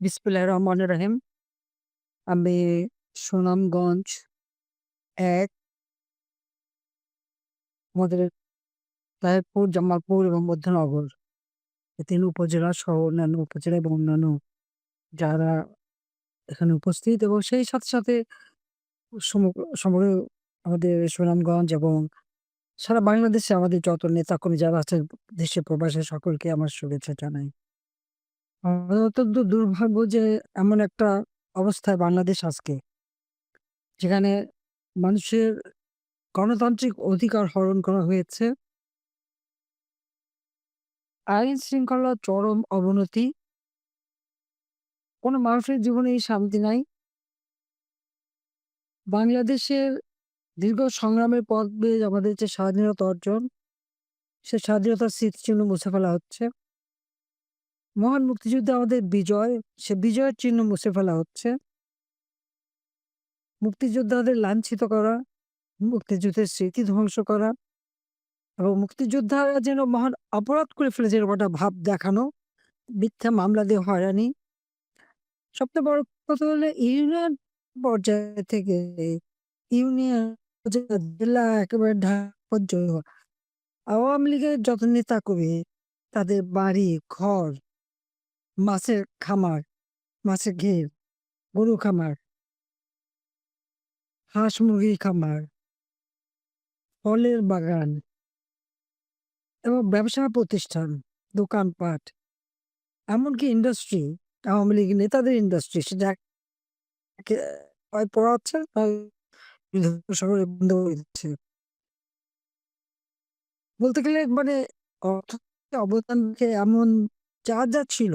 বিসমিল্লাহির রহমান রহিম। আমি সুনামগঞ্জ এক আমাদের তাহিরপুর, জামালপুর এবং মধ্যনগর এই ৩ উপজেলা সহ অন্যান্য উপজেলা এবং অন্যান্য যারা এখানে উপস্থিত এবং সেই সাথে, সাথে সমগ্র সমগ্র আমাদের সুনামগঞ্জ এবং সারা বাংলাদেশে আমাদের যত নেতাকর্মী যারা আছেন দেশে প্রবাসে সকলকে আমার শুভেচ্ছা জানাই। অত্যন্ত দুর্ভাগ্য যে এমন একটা অবস্থায় বাংলাদেশ আজকে। যেখানে মানুষের গণতান্ত্রিক অধিকার হরণ করা হয়েছে। আইন শৃঙ্খলা চরম অবনতি। কোন মানুষের জীবনেই শান্তি নাই। বাংলাদেশের দীর্ঘ সংগ্রামের পর দিয়ে আমাদের যে স্বাধীনতা অর্জন, সে স্বাধীনতার স্মৃতিচিহ্ন মুছে ফেলা হচ্ছে। মহান মুক্তিযুদ্ধে আমাদের বিজয়, সে বিজয়ের চিহ্ন মুছে ফেলা হচ্ছে। মুক্তিযোদ্ধাদের লাঞ্ছিত করা, মুক্তিযুদ্ধের স্মৃতি ধ্বংস করা এবং মুক্তিযোদ্ধারা যেন মহান অপরাধ করে ফেলেছে একটা ভাব দেখানো, মিথ্যা মামলা দিয়ে হয়রানি। সবচেয়ে বড় কথা হলো ইউনিয়ন পর্যায় থেকে ইউনিয়ন জেলা একেবারে পর্যন্ত আওয়ামী লীগের যত নেতাকর্মী তাদের বাড়ি, ঘর, মাছের খামার, মাছের ঘের, গরু খামার হাঁস মুরগির খামার ফলের বাগান এবং ব্যবসা প্রতিষ্ঠান, দোকানপাট, এমনকি ইন্ডাস্ট্রি, আওয়ামী লীগ নেতাদের ইন্ডাস্ট্রি সেটা পোড়াচ্ছে শহরে বন্ধ দিচ্ছে। বলতে গেলে মানে অর্থনৈতিক অবদানকে এমন যা, যা ছিল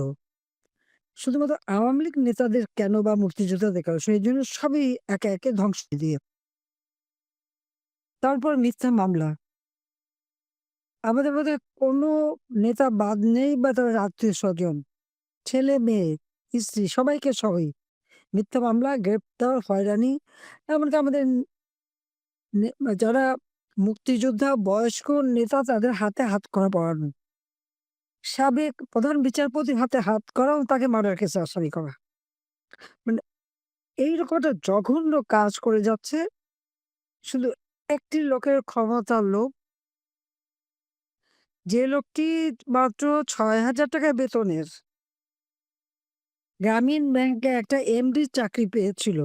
শুধুমাত্র আওয়ামী লীগ নেতাদের কেন বা মুক্তিযোদ্ধাদের কেন সেজন্য সবই একে, একে ধ্বংস দিয়ে তারপর মিথ্যা মামলা। আমাদের মধ্যে কোনো নেতা বাদ নেই বা তার আত্মীয়স্বজন, ছেলে-মেয়ে, স্ত্রী সবাইকে সহই মিথ্যা মামলা, গ্রেপ্তার, হয়রানি এমনকি আমাদের যারা মুক্তিযোদ্ধা বয়স্ক নেতা তাদের হাতে হাতকড়া পরানো। সাবেক প্রধান বিচারপতির হাতে হাতকড়া এবং তাকে মার্ডার কেসে আসামি করা। মানে এইরকম একটা জঘন্য কাজ করে যাচ্ছে শুধু একটি লোকের ক্ষমতার লোভ। যে লোকটি মাত্র ৳৬,০০০ বেতনের গ্রামীণ ব্যাংকে একটা এমডি চাকরি পেয়েছিল।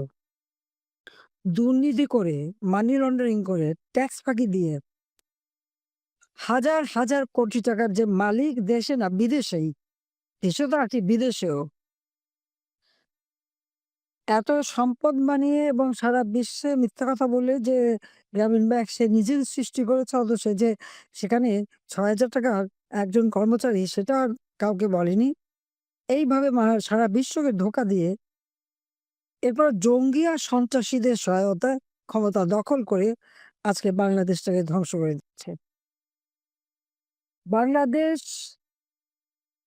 দুর্নীতি করে, মানি লন্ডারিং করে, ট্যাক্স ফাঁকি দিয়ে হাজার, হাজার কোটি টাকার যে মালিক দেশে না বিদেশেই, দেশে তো আছে বিদেশেও। এত সম্পদ বানিয়ে এবং সারা বিশ্বে মিথ্যা কথা বলে যে গ্রামীণ ব্যাংক সে নিজের সৃষ্টি করেছে অথচ যে সেখানে ৳৬,০০০ একজন কর্মচারী সেটা আর কাউকে বলেনি। এইভাবে সারা বিশ্বকে ধোকা দিয়ে এরপর জঙ্গি আর সন্ত্রাসীদের সহায়তায় ক্ষমতা দখল করে আজকে বাংলাদেশটাকে ধ্বংস করে দিচ্ছে। বাংলাদেশ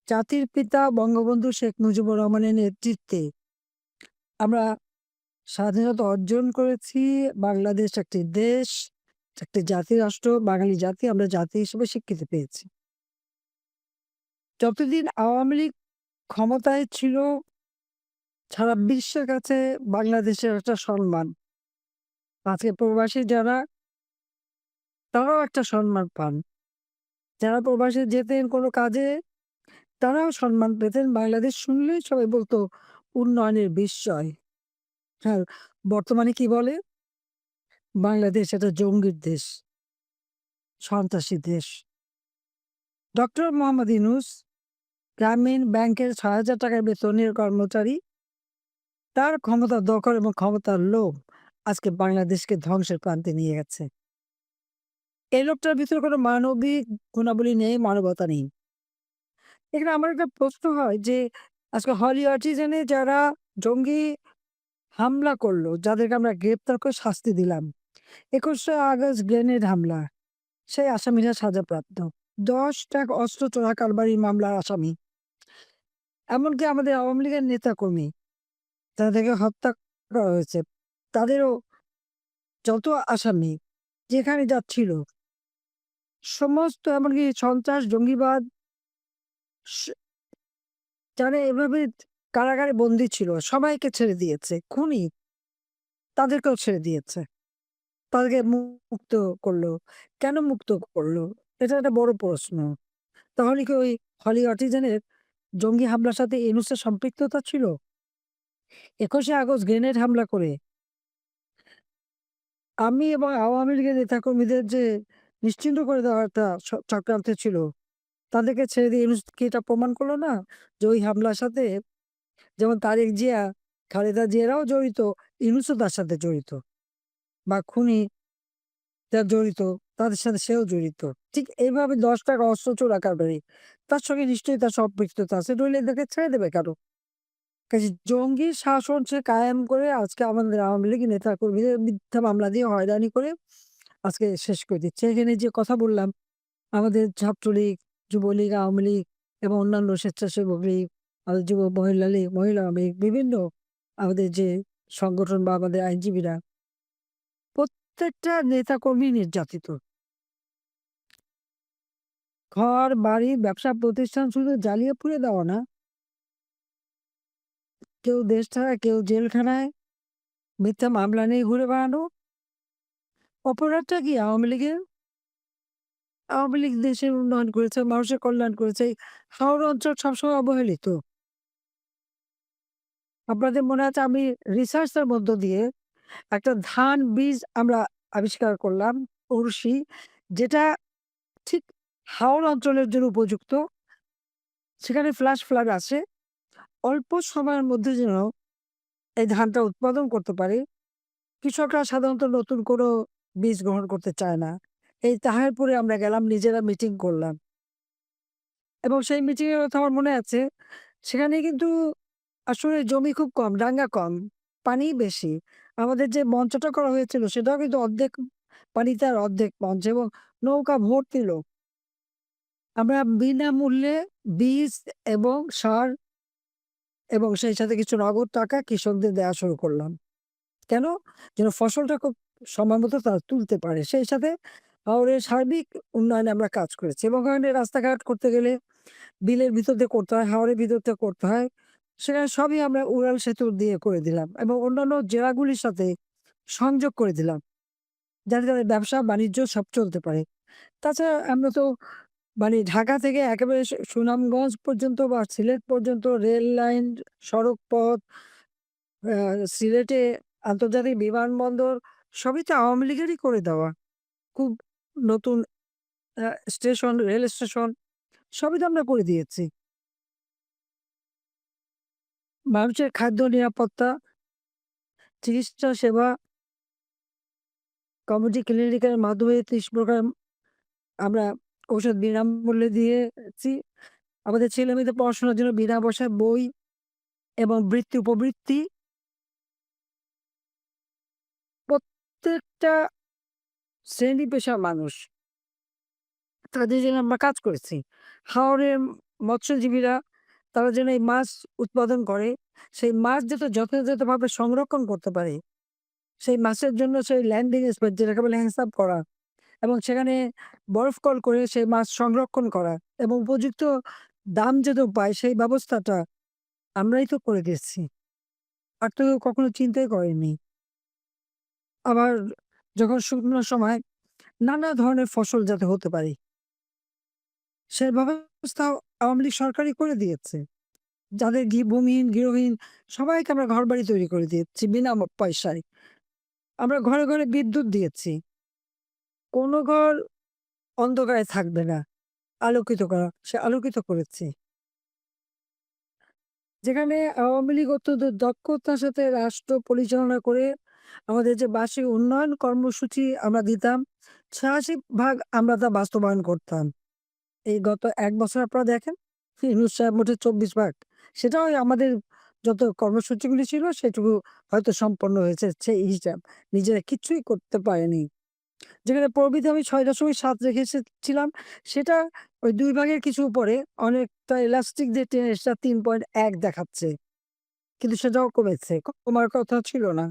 জাতির পিতা বঙ্গবন্ধু শেখ মুজিবুর রহমানের নেতৃত্বে আমরা স্বাধীনতা অর্জন করেছি। বাংলাদেশ একটি দেশ, একটি জাতি রাষ্ট্র বাঙালি জাতি আমরা জাতি হিসেবে স্বীকৃতি পেয়েছি। যতদিন আওয়ামী লীগ ক্ষমতায় ছিল সারা বিশ্বের কাছে বাংলাদেশের একটা সম্মান। আজকে প্রবাসী যারা তারাও একটা সম্মান পান। যারা প্রবাসে যেতেন কোনো কাজে তারাও সম্মান পেতেন। বাংলাদেশ শুনলেই সবাই বলতো উন্নয়নের বিস্ময়। আর বর্তমানে কি বলে? বাংলাদেশ এটা জঙ্গির দেশ। সন্ত্রাসী দেশ। ডক্টর মোহাম্মদ ইউনূস গ্রামীণ ব্যাংকের ৳৬,০০০ বেতনের কর্মচারী। তার ক্ষমতা দখল এবং ক্ষমতার লোভ আজকে বাংলাদেশকে ধ্বংসের প্রান্তে নিয়ে গেছে। এই লোকটার ভিতরে কোনো মানবিক গুণাবলী নেই, মানবতা নেই। এখানে আমার একটা প্রশ্ন হয় যে আজকে হলি আর্টিজানে যারা জঙ্গি হামলা করল, যাদেরকে আমরা গ্রেপ্তার করে শাস্তি দিলাম। ২১শে আগস্ট গ্রেনেড হামলা, সেই আসামিরা সাজাপ্রাপ্ত। ১০ ট্রাক অস্ত্র চোরাকারবারি মামলার আসামি। এমনকি আমাদের আওয়ামী লীগের নেতাকর্মী, তাদেরকে হত্যা করা হয়েছে। তাদেরও যত আসামি যেখানে যাচ্ছিল সমস্ত এমনকি সন্ত্রাস, জঙ্গিবাদ যারা এভাবে কারাগারে বন্দী ছিল সবাইকে ছেড়ে দিয়েছে। খুনি তাদেরকেও ছেড়ে দিয়েছে। তাদেরকে মুক্ত করল। কেন মুক্ত করল? এটা একটা বড় প্রশ্ন। তাহলে কি ওই হলি আর্টিজানের জঙ্গি হামলার সাথে ইউনূসের সম্পৃক্ততা ছিল? ২১শে আগস্ট গ্রেনেড হামলা করে আমি এবং আওয়ামী লীগের নেতাকর্মীদের যে নিশ্চিহ্ন করে দেওয়ার একটা চক্রান্ত ছিল, তাদেরকে ছেড়ে দিয়ে কি এটা প্রমাণ করল না? যে ওই হামলার সাথে যেমন তারেক জিয়া, খালেদা জিয়ারাও জড়িত, ইউনূসও তার সাথে জড়িত। বা খুনি যারা জড়িত তাদের সাথে সেও জড়িত। ঠিক এইভাবে ১০ টাকা অস্ত্র চোরাকারবারি তার সঙ্গে নিশ্চয়ই তার সম্পৃক্ততা আছে। নইলে এদেরকে ছেড়ে দেবে কারও কাজে জঙ্গি শাসন সে কায়েম করে আজকে আমাদের আওয়ামী লীগ নেতাকর্মীদের মিথ্যা মামলা দিয়ে হয়রানি করে আজকে শেষ করে দিচ্ছে। এখানে যে কথা বললাম আমাদের ছাত্রলীগ, যুবলীগ, আওয়ামী লীগ এবং অন্যান্য স্বেচ্ছাসেবক লীগ, আমাদের যুব মহিলা লীগ, মহিলা আওয়ামী লীগ বিভিন্ন আমাদের যে সংগঠন বা আমাদের আইনজীবীরা প্রত্যেকটা নেতাকর্মী নির্যাতিত। ঘর, বাড়ি, ব্যবসা প্রতিষ্ঠান শুধু জ্বালিয়ে পুড়ে দেওয়া না কেউ দেশ ছাড়া, কেউ জেলখানায়, মিথ্যা মামলা নিয়ে ঘুরে বেড়ানো। অপরাধটা কি আওয়ামী লীগের? আওয়ামী লীগ দেশের উন্নয়ন করেছে, মানুষের কল্যাণ করেছে। হাওড় অঞ্চল সবসময় অবহেলিত। আপনাদের মনে আছে আমি রিসার্চের মধ্য দিয়ে একটা ধান বীজ আমরা আবিষ্কার করলাম, অরুষি যেটা ঠিক হাওড় অঞ্চলের জন্য উপযুক্ত। সেখানে ফ্ল্যাশ ফ্লাড আছে। অল্প সময়ের মধ্যে যেন এই ধানটা উৎপাদন করতে পারে। কৃষকরা সাধারণত নতুন কোনো বীজ গ্রহণ করতে চায় না। এই তাহেরপুরে আমরা গেলাম নিজেরা মিটিং করলাম। এবং সেই মিটিংয়ের কথা আমার মনে আছে। সেখানে কিন্তু আসলে জমি খুব কম, ডাঙ্গা কম, পানি বেশি। আমাদের যে মঞ্চটা করা হয়েছিল সেটাও কিন্তু অর্ধেক পানিতে আর অর্ধেক মঞ্চ এবং নৌকা ভর্তি লোক। আমরা বিনামূল্যে বীজ এবং সার এবং সেই সাথে কিছু নগদ টাকা কৃষকদের দেওয়া শুরু করলাম। কেন? যেন ফসলটা খুব সময়মতো তারা তুলতে পারে। সেই সাথে হাওড়ের সার্বিক উন্নয়নে আমরা কাজ করেছি এবং ওখানে রাস্তাঘাট করতে গেলে বিলের ভিতর দিয়ে করতে হয়, হাওরের ভিতর দিয়ে করতে হয়। সেখানে সবই আমরা উড়াল সেতু দিয়ে করে দিলাম এবং অন্যান্য জেলাগুলির সাথে সংযোগ করে দিলাম। যাতে তাদের ব্যবসা বাণিজ্য সব চলতে পারে। তাছাড়া আমরা তো মানে ঢাকা থেকে একেবারে সুনামগঞ্জ পর্যন্ত বা সিলেট পর্যন্ত রেল লাইন, সড়ক পথ, সিলেটে আন্তর্জাতিক বিমানবন্দর সবই তো আওয়ামী লীগেরই করে দেওয়া। খুব নতুন আ স্টেশন, রেল স্টেশন সবই তো আমরা করে দিয়েছি। মানুষের খাদ্য নিরাপত্তা, চিকিৎসা সেবা কমিউনিটি ক্লিনিকের মাধ্যমে ৩০ প্রকার আমরা ঔষধ বিনামূল্যে দিয়েছি। আমাদের ছেলেমেয়েদের পড়াশোনার জন্য বিনা পয়সায় বই এবং বৃত্তি, উপবৃত্তি প্রত্যেকটা শ্রেণি পেশার মানুষ তাদের জন্য আমরা কাজ করেছি। হাওরের মৎস্যজীবীরা তারা যেন এই মাছ উৎপাদন করে, সেই মাছ যাতে যথাযথভাবে সংরক্ষণ করতে পারে। সেই মাছের জন্য সেই ল্যান্ডিং স্পট যেটাকে বলে হিসাব করা এবং সেখানে বরফ কল করে সেই মাছ সংরক্ষণ করা এবং উপযুক্ত দাম যাতে পায় সেই ব্যবস্থাটা আমরাই তো করে দিয়েছি। আর তো কখনো চিন্তাই করেনি। আবার যখন শুকনো সময় নানা ধরনের ফসল যাতে হতে পারে। সে ব্যবস্থা আওয়ামী লীগ সরকারই করে দিয়েছে। যাদের ভূমিহীন, গৃহহীন সবাইকে আমরা ঘর বাড়ি তৈরি করে দিয়েছি বিনা পয়সায়। আমরা ঘরে, ঘরে বিদ্যুৎ দিয়েছি। কোনো ঘর অন্ধকারে থাকবে না। আলোকিত করা, সে আলোকিত করেছি। যেখানে আওয়ামী লীগ অত্যন্ত দক্ষতার সাথে রাষ্ট্র পরিচালনা করে আমাদের যে বার্ষিক উন্নয়ন কর্মসূচি আমরা দিতাম, ৮৬ ভাগ আমরা তা বাস্তবায়ন করতাম। এই গত ১ বছর আপনারা দেখেন, ইউনূস সাহেব মোটে ২৪ ভাগ। সেটাও আমাদের যত কর্মসূচিগুলি ছিল সেটুকু হয়তো সম্পন্ন হয়েছে সেই হিসাব। নিজেরা কিচ্ছুই করতে পারেনি। যেখানে প্রবৃদ্ধি আমি ৬.৭ রেখে এসেছিলাম সেটা ওই দুই ভাগের কিছু উপরে অনেকটা ইলাস্টিক দিয়ে টেনে সেটা তিন পয়েন্ট এক দেখাচ্ছে। কিন্তু সেটাও কমেছে। কমার কথা ছিল না।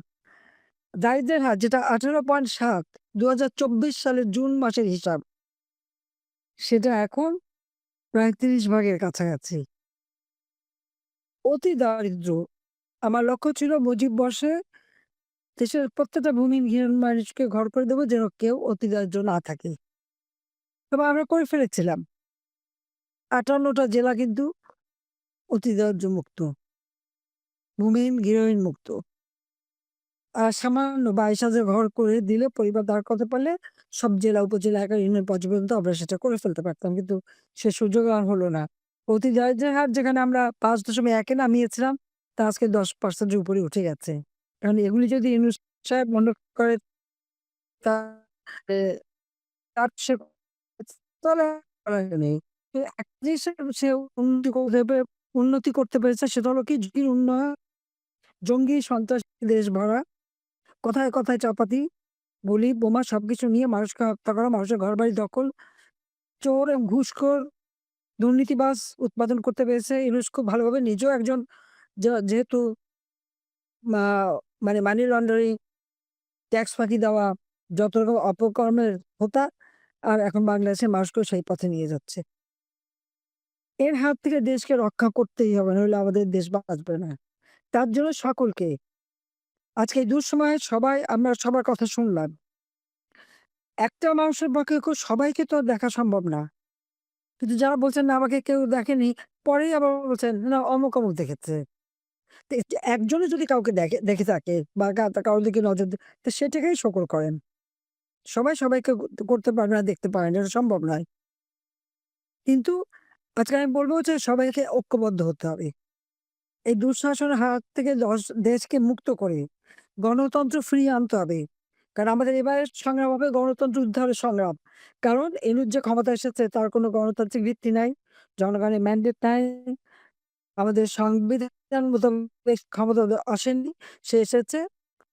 দারিদ্র্যের হার যেটা ১৮.৭ ২০২৪ সালের জুন মাসের হিসাব। সেটা এখন প্রায় ৩০ ভাগের কাছাকাছি। অতি দারিদ্র। আমার লক্ষ্য ছিল মুজিব বর্ষে দেশের প্রত্যেকটা ভূমিহীন মানুষকে ঘর করে দেবো যেন কেউ অতি দারিদ্র না থাকে। তবে আমরা করে ফেলেছিলাম। আটান্নটা জেলা কিন্তু অতি দারিদ্র মুক্ত। ভূমিহীন, গৃহহীন মুক্ত। আর সামান্য ২২,০০০ ঘর করে দিলে পরিবার দাঁড় করাতে পারলে সব জেলা, উপজেলা, এলাকা, ইউনিয়ন পর্যায় পর্যন্ত আমরা সেটা করে ফেলতে পারতাম। কিন্তু সে সুযোগ আর হলো না। অতি দারিদ্র্যের হার যেখানে আমরা ৫.১ এ নামিয়েছিলাম তা আজকে ১০% এর উপরে উঠে গেছে। কারণ এগুলি যদি সাহেব বন্ধ করে তা সে জিনিস উন্নতি করতে উন্নতি করতে পেরেছে সেটা হলো কি ঝুঁকির উন্নয়ন, জঙ্গি সন্ত্রাসী দেশ ভরা। কথায়, কথায় চাপাতি, গুলি, বোমা সবকিছু নিয়ে মানুষকে হত্যা করা, মানুষের ঘরবাড়ি দখল, চোর এবং ঘুষখোর, দুর্নীতিবাজ উৎপাদন করতে পেরেছে। ইউনূস খুব ভালোভাবে নিজেও একজন যেহেতু মানে মানি লন্ডারিং, ট্যাক্স ফাঁকি দেওয়া, যত রকম অপকর্মের হোতা আর এখন বাংলাদেশের মানুষকেও সেই পথে নিয়ে যাচ্ছে। এর হাত থেকে দেশকে রক্ষা করতেই হবে নইলে আমাদের দেশ বাঁচবে না। তার জন্য সকলকে আজকে দুঃসময়ে সবাই আমরা সবার কথা শুনলাম। একটা মানুষের পক্ষে সবাইকে তো দেখা সম্ভব না। কিন্তু যারা বলছেন না আমাকে কেউ দেখেনি, পরেই আবার বলছেন না অমুক, অমুক দেখেছে। তো এ যদি কাউকে দেখে দেখে থাকে বা কারোর দিকে নজর তো সেটাকেই শকর করেন। সবাই সবাইকে করতে পারবে না, দেখতে পারে না, এটা সম্ভব নয়। কিন্তু আজকে আমি বলব যে সবাইকে ঐক্যবদ্ধ হতে হবে। এই দুঃশাসনের হাত থেকে দশ দেশকে মুক্ত করে গণতন্ত্র ফিরিয়ে আনতে হবে। কারণ আমাদের এবারের সংগ্রাম হবে গণতন্ত্র উদ্ধারের সংগ্রাম। কারণ ইউনূস যে ক্ষমতায় এসেছে তার কোনো গণতান্ত্রিক ভিত্তি নাই, জনগণের ম্যান্ডেট নাই। আমাদের সংবিধান মোতাবেক ক্ষমতাতে আসেননি। সে এসেছে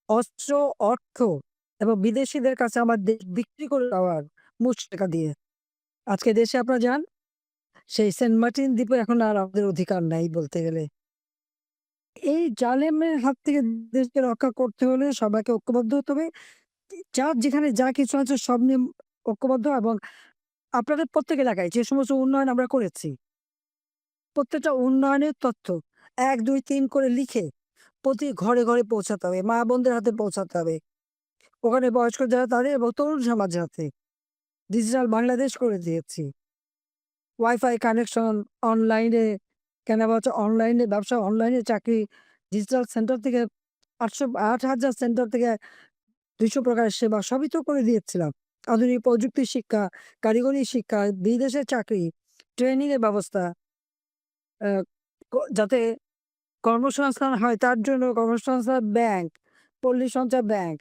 অস্ত্র, অর্থ এবং বিদেশীদের কাছে আমার দেশ বিক্রি করে দেওয়ার মুচ টাকা দিয়ে। আজকে দেশে আপনারা যান, সেই সেন্ট মার্টিন দ্বীপে এখন আর আমাদের অধিকার নাই বলতে গেলে। এই জালেমের হাত থেকে দেশকে রক্ষা করতে হলে সবাইকে ঐক্যবদ্ধ হতে হবে। যার যেখানে যা কিছু আছে সব নিয়ে ঐক্যবদ্ধ এবং আপনাদের প্রত্যেক এলাকায় যে সমস্ত উন্নয়ন আমরা করেছি প্রত্যেকটা উন্নয়নের তথ্য ১, ২, ৩ করে লিখে প্রতি ঘরে, ঘরে পৌঁছাতে হবে। মা-বোনদের হাতে পৌঁছাতে হবে। ওখানে বয়স্ক যারা তাদের এবং তরুণ সমাজের হাতে। ডিজিটাল বাংলাদেশ করে দিয়েছি। ওয়াইফাই কানেকশন, অনলাইনে কেনাবেচা, অনলাইনে ব্যবসা, অনলাইনে চাকরি, ডিজিটাল সেন্টার থেকে আটশো আট হাজার সেন্টার থেকে ২০০ প্রকারের সেবা সবই তো করে দিয়েছিলাম। আধুনিক প্রযুক্তি শিক্ষা, কারিগরি শিক্ষা, বিদেশে চাকরি, ট্রেনিং এর ব্যবস্থা। যাতে কর্মসংস্থান হয় তার জন্য কর্মসংস্থান ব্যাংক, পল্লী সঞ্চয় ব্যাংক,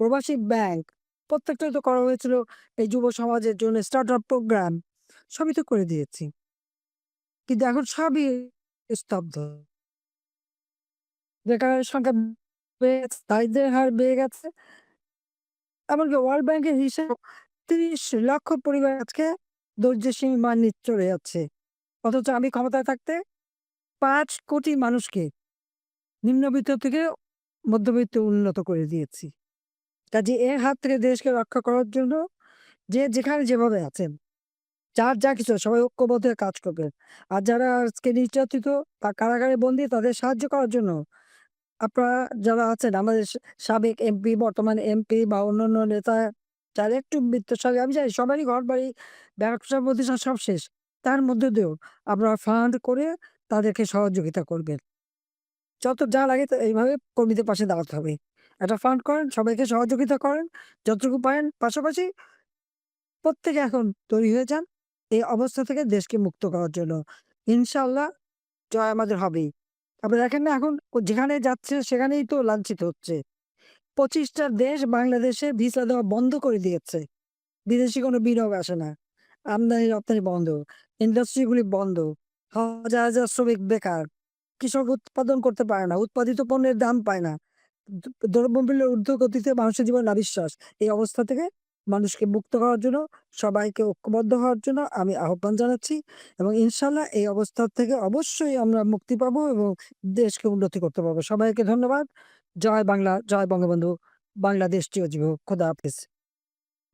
প্রবাসী ব্যাংক প্রত্যেকটাই তো করা হয়েছিল এই যুব সমাজের জন্য স্টার্টআপ প্রোগ্রাম সবই তো করে দিয়েছি। কিন্তু এখন সবই স্তব্ধ। বেকারের সংখ্যা দারিদ্র্যের হার বেড়ে গেছে। এমনকি ওয়ার্ল্ড ব্যাংকের হিসাব ৩০ লক্ষ পরিবার আজকে দরিদ্রের নিচে চলে যাচ্ছে। অথচ আমি ক্ষমতায় থাকতে পাঁচ কোটি মানুষকে নিম্নবিত্ত থেকে মধ্যবিত্ত উন্নত করে দিয়েছি। কাজেই এর হাত থেকে দেশকে রক্ষা করার জন্য যে যেখানে যেভাবে আছেন, যার যা কিছু সবাই ঐক্যবদ্ধ হয়ে কাজ করবেন। আর যারা আজকে নির্যাতিত বা কারাগারে বন্দী তাদের সাহায্য করার জন্য আপনারা যারা আছেন আমাদের সাবেক এমপি, বর্তমান এমপি বা অন্যান্য নেতা যারা একটু বিত্তশালী আমি জানি সবারই ঘর বাড়ি ব্যবসা প্রতিষ্ঠান সব শেষ। তার মধ্য দিয়েও আপনারা ফান্ড করে তাদেরকে সহযোগিতা করবেন। যত যা লাগে এইভাবে কর্মীদের পাশে দাঁড়াতে হবে। একটা ফান্ড করেন, সবাইকে সহযোগিতা করেন যতটুকু পারেন। পাশাপাশি প্রত্যেকে এখন তৈরি হয়ে যান এই অবস্থা থেকে দেশকে মুক্ত করার জন্য। ইনশাআল্লাহ জয় আমাদের হবেই। আপনারা দেখেন না এখন যেখানে যাচ্ছে সেখানেই তো লাঞ্ছিত হচ্ছে। ২৫ টা দেশ বাংলাদেশে ভিসা দেওয়া বন্ধ করে দিয়েছে। বিদেশি কোনো বিনিয়োগ আসে না। আমদানি-রপ্তানি বন্ধ। ইন্ডাস্ট্রি গুলি বন্ধ। হাজার, হাজার শ্রমিক বেকার। কৃষক উৎপাদন করতে পারে না। উৎপাদিত পণ্যের দাম পায় না। দ্রব্যমূল্যের ঊর্ধ্বগতিতে মানুষের জীবনে নাবিশ্বাস। এই অবস্থা থেকে মানুষকে মুক্ত করার জন্য সবাইকে ঐক্যবদ্ধ হওয়ার জন্য আমি আহ্বান জানাচ্ছি এবং ইনশাল্লাহ এই অবস্থা থেকে অবশ্যই আমরা মুক্তি পাব এবং দেশকে উন্নতি করতে পারব। সবাইকে ধন্যবাদ। জয় বাংলা, জয় বঙ্গবন্ধু। বাংলাদেশ চিরজীব খোদা হাফেজ।